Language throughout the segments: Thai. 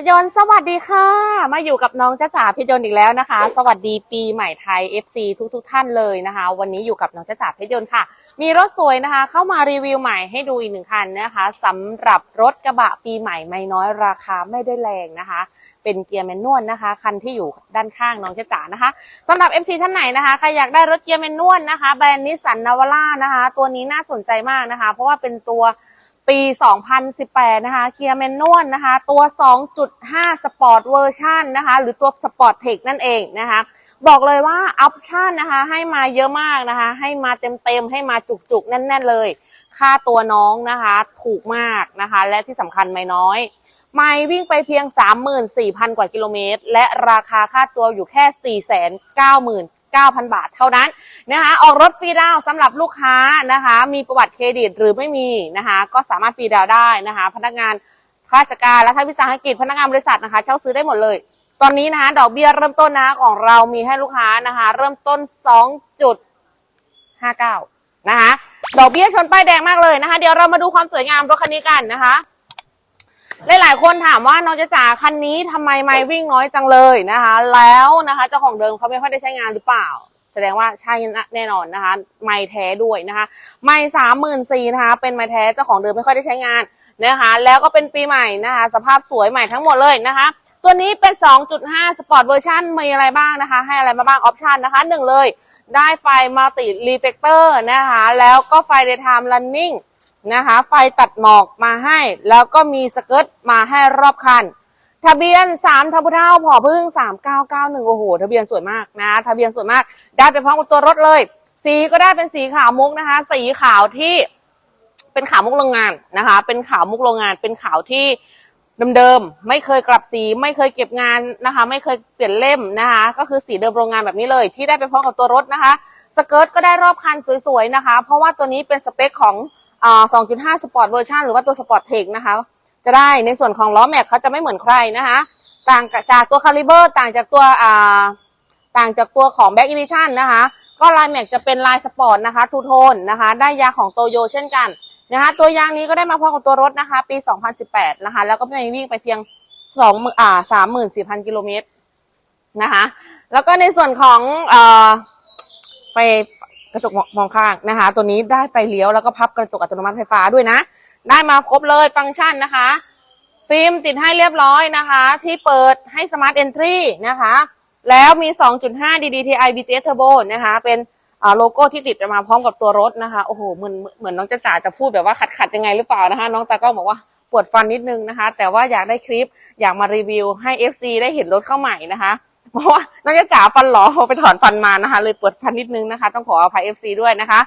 พยนต์สวัสดีค่ะ มาอยู่กับน้องจ้าจ๋าพยนต์อีกแล้วนะคะ สวัสดีปีใหม่ไทย FC ทุกๆทท่านเลยนะคะ วันนี้อยู่กับน้องจ้าจ๋าพยนต์ค่ะ มีรถสวยนะคะ เข้ามารีวิวใหม่ให้ดูอีกหนึ่งคันนะคะสำหรับรถกระบะปีใหม่ไม่น้อยราคาไม่ได้แรงนะคะ เป็นเกียร์แมนนวลนะคะ คันที่อยู่ด้านข้างน้องจ้าจ๋านะคะสำหรับ MC ท่านไหนนะคะใครอยากได้รถเกียร์แมนนวลนะคะแบรนด์นิสสันนาวาร่านะคะ ตัวนี้น่าสนใจมากนะคะ เพราะว่าเป็นตัว ปี 2018 นะคะ เกียร์แมนนวลนะคะ ตัว 2.5 สปอร์ตเวอร์ชันนะคะ หรือตัวสปอร์ตเทคนั่นเองนะคะ บอกเลยว่าออปชันนะคะ ให้มาเยอะมากนะคะ ให้มาเต็มๆ ให้มาจุกๆ แน่นๆ เลย ค่าตัวน้องนะคะ ถูกมากนะคะ และที่สำคัญไม่น้อย ไม่วิ่งไปเพียง 34,000 กว่ากิโลเมตร และราคาค่าตัวอยู่แค่ 9,000 บาทเท่านั้นนะคะออกรถฟรีดาวสำหรับลูกค้านะคะ มีประวัติเครดิตหรือไม่มีนะคะ ก็สามารถฟรีดาวได้นะคะ พนักงานข้าราชการและทาวิสาหกิจพนักงานบริษัทนะคะ เช่าซื้อได้หมดเลย ตอนนี้นะคะดอกเบี้ยเริ่มต้นนะคะของเรามีให้ลูกค้านะคะ เริ่มต้น 2.59 นะคะดอกเบี้ยชนป้ายแดงมากเลยนะคะ เดี๋ยวเรามาดูความสวยงามรถคันนี้กันนะคะ หลายๆ คนถามว่าน้องจ๊ะจ๋าคันนี้ทำไมไม่วิ่งน้อยจังเลยนะคะ แล้วนะคะเจ้าของเดิมเขาไม่ค่อยได้ใช้งานหรือเปล่า แสดงว่าใช่แน่นอนนะคะ ไม่แท้ด้วยนะคะ ไม่สามหมื่นสี่นะคะ เป็นไม่แท้เจ้าของเดิมไม่ค่อยได้ใช้งานนะคะ แล้วก็เป็นปีใหม่นะคะ สภาพสวยใหม่ทั้งหมดเลยนะคะตัวนี้เป็น 2.5 สปอร์ตเวอร์ชันมีอะไรบ้างนะคะ ให้อะไรมาบ้าง ออปชันนะคะหนึ่งเลย ได้ไฟมัลติรีเฟกเตอร์นะคะ แล้วก็ไฟ daytime running น นะคะ ไฟตัดหมอกมาให้ แล้วก็มีสเกิร์ตมาให้รอบคัน ทะเบียน3ทะพุเท่าผอพึ่ง 3991 โอ้โห ทะเบียนสวยมากนะ ทะเบียนสวยมาก ได้ไปพร้อมกับตัวรถเลย สีก็ได้เป็นสีขาวมุกนะคะ สีขาวที่เป็นขาวมุกโรงงานนะคะ เป็นขาวมุกโรงงาน เป็นขาวที่เดิมๆ ไม่เคยกลับสี ไม่เคยเก็บงานนะคะ ไม่เคยเปลี่ยนเล่มนะคะ ก็คือสีเดิมโรงงานแบบนี้เลย ที่ได้ไปพร้อมกับตัวรถนะคะ สเกิร์ตก็ได้รอบคันสวยๆนะคะ เพราะว่าตัวนี้เป็นสเปคของ 2.5 สปอร์ตเวอร์ชันหรือว่าตัวสปอร์ตเทคนะคะ จะได้ในส่วนของล้อแม็กเขาจะไม่เหมือนใครนะคะ ต่างจากตัวคาลิเบอร์ต่างจากตัวต่างจากตัวของแบ็กอินิชันนะคะ ก็ลายแม็กจะเป็นลายสปอร์ตนะคะทูโทนนะคะ ได้ยางของโตโยเช่นกันนะคะ ตัวยางนี้ก็ได้มาพร้อมกับตัวรถนะคะ ปี 2018 นะคะ แล้วก็ไม่วิ่งไปเพียง2อ่า34,000กิโลเมตรนะคะ แล้วก็ในส่วนของเอ่อไฟ กระจกมองข้างนะคะ ตัวนี้ได้ไฟเลี้ยวแล้วก็พับกระจกอัตโนมัติไฟฟ้าด้วยนะ ได้มาครบเลยฟังก์ชันนะคะ ฟิล์มติดให้เรียบร้อยนะคะ ที่เปิดให้ Smart Entry นะคะ แล้วมี 2.5 DDTI BTS Turbo นะคะ เป็นโลโก้ที่ติดมาพร้อมกับตัวรถนะคะ โอ้โห เหมือนเหมือนน้องจ๊ะจ๋าจะพูดแบบว่าขัดขัดยังไงหรือเปล่านะคะ น้องตาก็บอกว่าปวดฟันนิดนึงนะคะ แต่ว่าอยากได้คลิปอยากมารีวิวให้ FC ได้เห็นรถเข้าใหม่นะคะ เพราะว่าน้องจะจ๋าฟันหลอไปถอนฟันมานะคะ เลยปวดฟันนิดนึงนะคะ ต้องขออภัย FC ด้วยนะคะ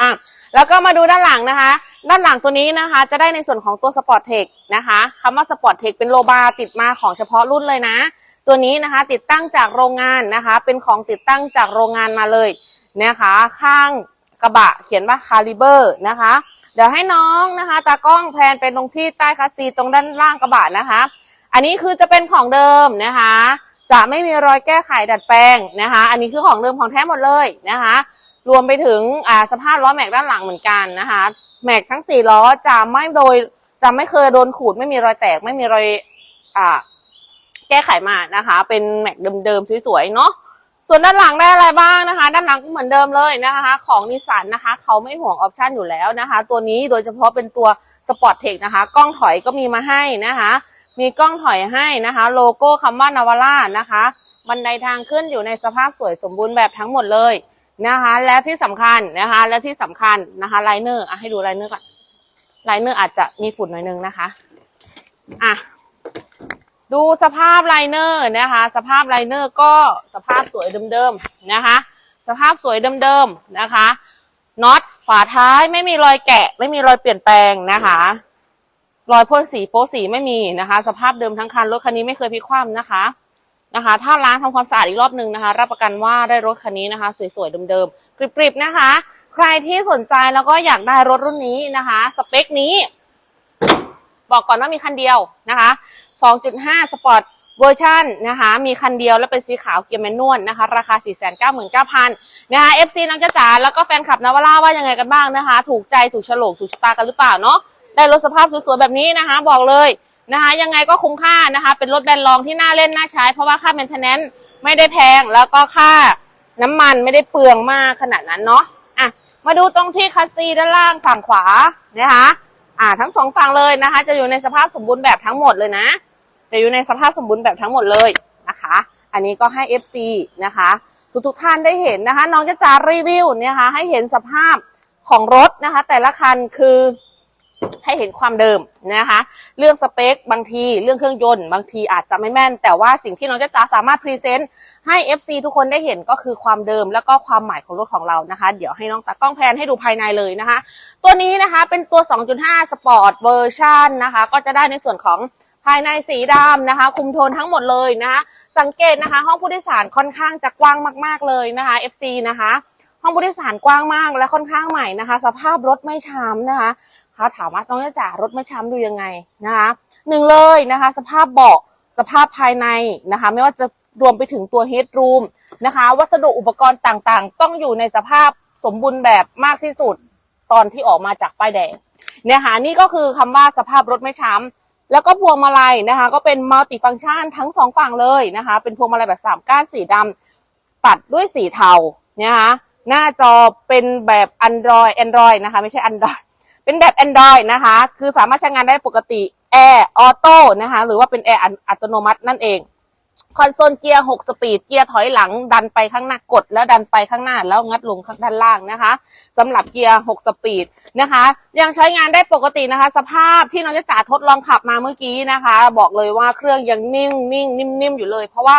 อะแล้วก็มาดูด้านหลังนะคะ ด้านหลังตัวนี้นะคะ จะได้ในส่วนของตัวสปอร์ตเทคนะคะคำว่าสปอร์ตเทคเป็นโลบาร์ติดมาของเฉพาะรุ่นเลยนะ ตัวนี้นะคะติดตั้งจากโรงงานนะคะ เป็นของติดตั้งจากโรงงานมาเลยนะคะ ข้างกระบะเขียนว่าคาลิเบอร์นะคะ เดี๋ยวให้น้องนะคะ ตากล้องแพนเป็นตรงที่ใต้คัสซีตรงด้านล่างกระบะนะคะ อันนี้คือจะเป็นของเดิมนะคะ จะไม่มีรอยแก้ไขดัดแปลงนะคะ อันนี้คือของเดิมของแท้หมดเลยนะคะ รวมไปถึงสภาพล้อแม็กด้านหลังเหมือนกันนะคะ แม็กทั้งสี่ล้อจะไม่โดยจะไม่เคยโดนขูด ไม่มีรอยแตก ไม่มีรอยอแก้ไขมานะคะ เป็นแม็กเดิมๆสวยๆเนาะส่วนด้านหลังได้อะไรบ้างนะคะ ด้านหลังก็เหมือนเดิมเลยนะคะ ของนิสสันนะคะเขาไม่ห่วงออปชันอยู่แล้วนะคะ ตัวนี้โดยเฉพาะเป็นตัวสปอร์ตเทคนะคะ กล้องถอยก็มีมาให้นะคะ มีกล้องถอยให้นะคะ โลโก้คำว่านาวาร่านะคะ บันไดทางขึ้นอยู่ในสภาพสวยสมบูรณ์แบบทั้งหมดเลยนะคะ และที่สำคัญนะคะ และที่สำคัญนะคะไลเนอร์อะให้ดูไลเนอร์ก่อนไลเนอร์อาจจะมีฝุ่นหน่อยนึงนะคะอะดูสภาพไลเนอร์นะคะ สภาพไลเนอร์ก็สภาพสวยเดิมๆนะคะ สภาพสวยเดิมๆนะคะน็อตฝาท้ายไม่มีรอยแกะ ไม่มีรอยเปลี่ยนแปลงนะคะ รอยพ่นสีโป๊สีไม่มีนะคะ สภาพเดิมทั้งคันรถคันนี้ไม่เคยพลิกคว่ำนะคะนะคะ ถ้าล้างทำความสะอาดอีกรอบหนึ่งนะคะ รับประกันว่าได้รถคันนี้นะคะ สวยๆเดิมๆกริบๆนะคะ ใครที่สนใจแล้วก็อยากได้รถรุ่นนี้นะคะ สเปคนี้ บอกก่อนว่ามีคันเดียวนะคะ 2.5 สปอร์ตเวอร์ชันนะคะ มีคันเดียวและเป็นสีขาวเกียร์แมนนวลนะคะ ราคา 499,000นะคะ FC น้องจ้าจ๋าแล้วก็แฟนคลับนาวาร่าว่ายังไงกันบ้างนะคะ ถูกใจถูกฉลกถูกชะตากันหรือเปล่าเนาะ ได้รถสภาพสวยๆแบบนี้นะคะ บอกเลยนะคะ ยังไงก็คุ้มค่านะคะ เป็นรถแบรนด์รองที่น่าเล่นน่าใช้ เพราะว่าค่า maintenance ไม่ได้แพงแล้วก็ค่าน้ำมันไม่ได้เปลืองมากขนาดนั้นเนาะอะมาดูตรงที่คัสซีด้านล่างฝั่งขวานะคะอ่าทั้งสองฝั่งเลยนะคะ จะอยู่ในสภาพสมบูรณ์แบบทั้งหมดเลยนะ จะอยู่ในสภาพสมบูรณ์แบบทั้งหมดเลยนะคะ อันนี้ก็ให้ FC นะคะ ทุกทุกท่านได้เห็นนะคะ น้องจะจารีวิวนะคะให้เห็นสภาพของรถนะคะ แต่ละคันคือ ให้เห็นความเดิมนะคะ เรื่องสเปคบางที เรื่องเครื่องยนต์ บางทีอาจจะไม่แม่น แต่ว่าสิ่งที่น้องจะจาสามารถพรีเซนต์ให้ FC ทุกคนได้เห็นก็คือความเดิมแล้วก็ความหมายของรถของเรานะคะ เดี๋ยวให้น้องตากล้องแพนให้ดูภายในเลยนะคะ ตัวนี้นะคะเป็นตัว 2.5 Sport Version นะคะ ก็จะได้ในส่วนของภายในสีดำนะคะ คุมโทนทั้งหมดเลยนะคะสังเกตนะคะ ห้องผู้โดยสารค่อนข้างจะกว้างมาก ๆเลยนะคะ FC นะคะห้องผู้โดยสารกว้างมากและค่อนข้างใหม่นะคะ สภาพรถไม่ช้ำนะคะ เขาถามว่าน้องจะจ๋ารถไม่ช้ำดูยังไงนะคะหนึ่งเลยนะคะ สภาพเบาะสภาพภายในนะคะ ไม่ว่าจะรวมไปถึงตัวเฮดรูมนะคะ วัสดุอุปกรณ์ต่างๆ ต้องอยู่ในสภาพสมบูรณ์แบบมากที่สุดตอนที่ออกมาจากป้ายแดงเนี่ยค่ะนี่ก็คือคำว่าสภาพรถไม่ช้ำแล้วก็พวงมาลัยนะคะ ก็เป็นมัลติฟัง c t ชันทั้งสองฝั่งเลยนะคะ เป็นพวงมาลัยแบบสามก้านสีดำตัดด้วยสีเทาเนะคะหน้าจอเป็นแบบ Android Android นะคะ ไม่ใช่ Android เป็นแบบ Android นะคะ คือสามารถใช้งานได้ปกติแอร์ออโต้นะคะ หรือว่าเป็นแอร์อัตโนมัตินั่นเอง คอนโซลเกียร์ 6 สปีด เกียร์ถอยหลัง ดันไปข้างหน้ากด แล้วดันไปข้างหน้า แล้วงัดลงข้างด้านล่างนะคะสำหรับเกียร์ 6 สปีดนะคะ ยังใช้งานได้ปกตินะคะ สภาพที่น้องจะจ๋าทดลองขับมาเมื่อกี้นะคะ บอกเลยว่าเครื่องยังนิ่งนิ่งนิ่มๆอยู่เลย เพราะว่า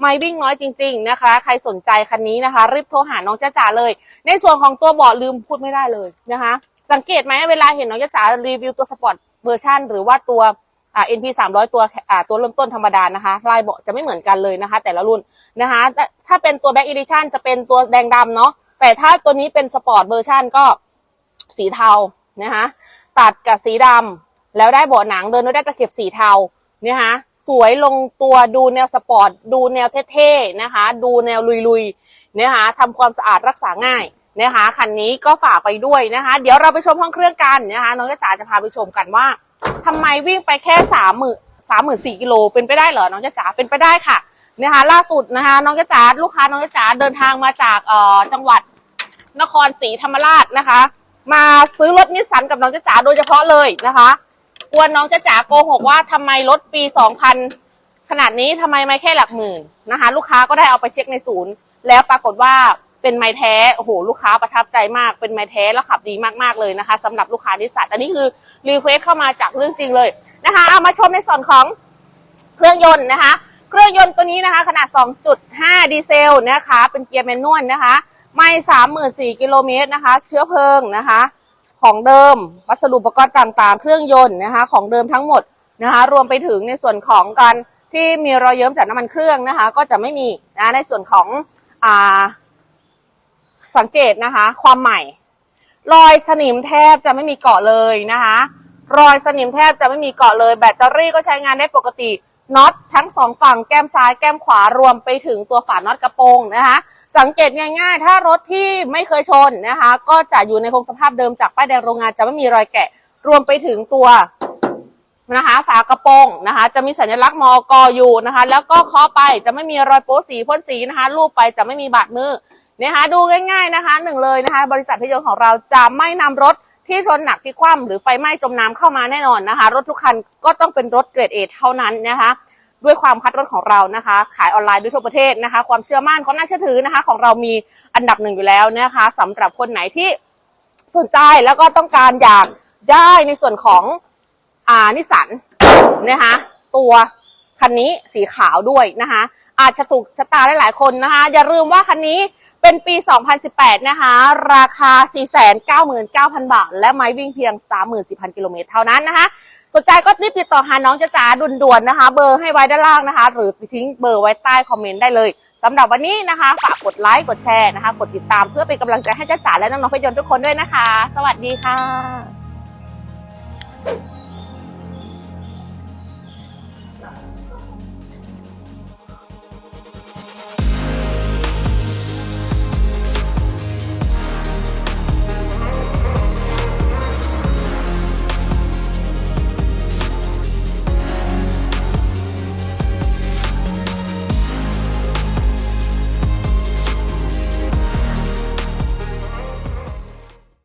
ไม่วิ่งน้อยจริง ๆนะคะ ใครสนใจคันนี้นะคะ รีบโทรหาน้องจ้าจ๋าเลย ในส่วนของตัวเบาะลืมพูดไม่ได้เลยนะคะ สังเกตไหมเวลาเห็นน้องจ้าจ๋ารีวิวตัวสปอร์ตเวอร์ชันหรือว่าตัวอ่า NP 300 ตัวอ่าตัวเริ่มต้นธรรมดานะคะ ลายเบาะจะไม่เหมือนกันเลยนะคะ แต่ละรุ่นนะคะ ถ้าเป็นตัว Back Edition จะเป็นตัวแดงดำเนาะแต่ถ้าตัวนี้เป็นสปอร์ตเวอร์ชันก็สีเทานะคะตัดกับสีดำแล้วได้เบาะหนังเดินได้ตะเข็บสีเทานะคะสวยลงตัวดูแนวสปอร์ต ดูแนวเท่ๆนะคะ ดูแนวลุยๆนะคะทำความสะอาดรักษาง่าย นะคะคันนี้ก็ฝากไปด้วยนะคะ เดี๋ยวเราไปชมห้องเครื่องกันนะคะน้องจ๋าจะพาไปชมกันว่าทำไมวิ่งไปแค่สามหมื่นสามหมื่นสี่กิโลเป็นไปได้เหรอน้องจ๊ะจ๋าเป็นไปได้ค่ะนะคะล่าสุดนะคะน้องจ๊ะจ๋าลูกค้าน้องจ๊ะจ๋าเดินทางมาจากเอ่อจังหวัดนครศรีธรรมราชนะคะ มาซื้อรถนิสสันกับน้องจ๊ะจ๋าโดยเฉพาะเลยนะคะกวนน้องจ๊ะจ๋าโกหกว่าทำไมรถปีสองพันขนาดนี้ทำไมไม่แค่หลักหมื่นนะคะ ลูกค้าก็ได้เอาไปเช็คในศูนย์ แล้วปรากฏว่า เป็นไม้แท้โอ้โหลูกค้าประทับใจมากเป็นไม้แท้แล้วขับดีมากๆเลยนะคะสำหรับลูกค้านิสสันอันนี้คือรีเควสเข้ามาจากเรื่องจริงเลยนะคะเอามาชมในส่วนของเครื่องยนต์นะคะ เครื่องยนต์ตัวนี้นะคะ ขนาด 2.5 ดีเซลนะคะ เป็นเกียร์แมนนวลนะคะ ไม่34,000กิโลเมตรนะคะ เชื้อเพลิงนะคะ ของเดิมวัสดุอุปกรณ์ต่างๆ เครื่องยนต์นะคะ ของเดิมทั้งหมดนะคะ รวมไปถึงในส่วนของการที่มีรอยเยิ้มจากน้ำมันเครื่องนะคะ ก็จะไม่มีนะในส่วนของอ่า สังเกตนะคะ ความใหม่ รอยสนิมแทบจะไม่มีเกาะเลยนะคะ รอยสนิมแทบจะไม่มีเกาะเลย แบตเตอรี่ก็ใช้งานได้ปกติน็อตทั้งสองฝั่งแก้มซ้ายแก้มขวารวมไปถึงตัวฝาน็อตกระโปรงนะคะ สังเกตง่ายๆ ถ้ารถที่ไม่เคยชนนะคะ ก็จะอยู่ในคงสภาพเดิมจากป้ายแดงโรงงานจะไม่มีรอยแกะ รวมไปถึงตัวนะคะฝากระโปรงนะคะ จะมีสัญลักษณ์มอกอยู่นะคะ แล้วก็เคาะไปจะไม่มีรอยโป๊สีพ่นสีนะคะรูปไปจะไม่มีบาดมือ นะคะดูง่าย ๆนะคะหนึ่งเลยนะคะ บริษัทพิจารณของเราจะไม่นำรถที่ชนหนักที่คว่ำหรือไฟไหม้จมน้ำเข้ามาแน่นอนนะคะ รถทุกคันก็ต้องเป็นรถเกรดเอเท่านั้นนะคะ ด้วยความคัดรถของเรานะคะ ขายออนไลน์ด้วยทั่วประเทศนะคะ ความเชื่อมั่นความน่าเชื่อถือนะคะ ของเรามีอันดับหนึ่งอยู่แล้วนะคะสำหรับคนไหนที่สนใจแล้วก็ต้องการอยากได้ในส่วนของอ่านิสสันนะคะตัวคันนี้สีขาวด้วยนะคะ อาจจะถูกชะตาได้หลายคนนะคะ อย่าลืมว่าคันนี้ เป็นปี 2018 นะคะ ราคา 499,000 บาท และไม้วิ่งเพียง 34,000 กิโลเมตรเท่านั้นนะคะสนใจก็รีบติดต่อหาน้องจ้าจ๋าด่วนๆนะคะ เบอร์ให้ไว้ด้านล่างนะคะ หรือทิ้งเบอร์ไว้ใต้คอมเมนต์ได้เลยสำหรับวันนี้นะคะ ฝากกดไลค์ กดแชร์นะคะ กดติดตามเพื่อเป็นกำลังใจให้จ้าจ๋าและน้องๆพชรยนต์ทุกคนด้วยนะคะ สวัสดีค่ะ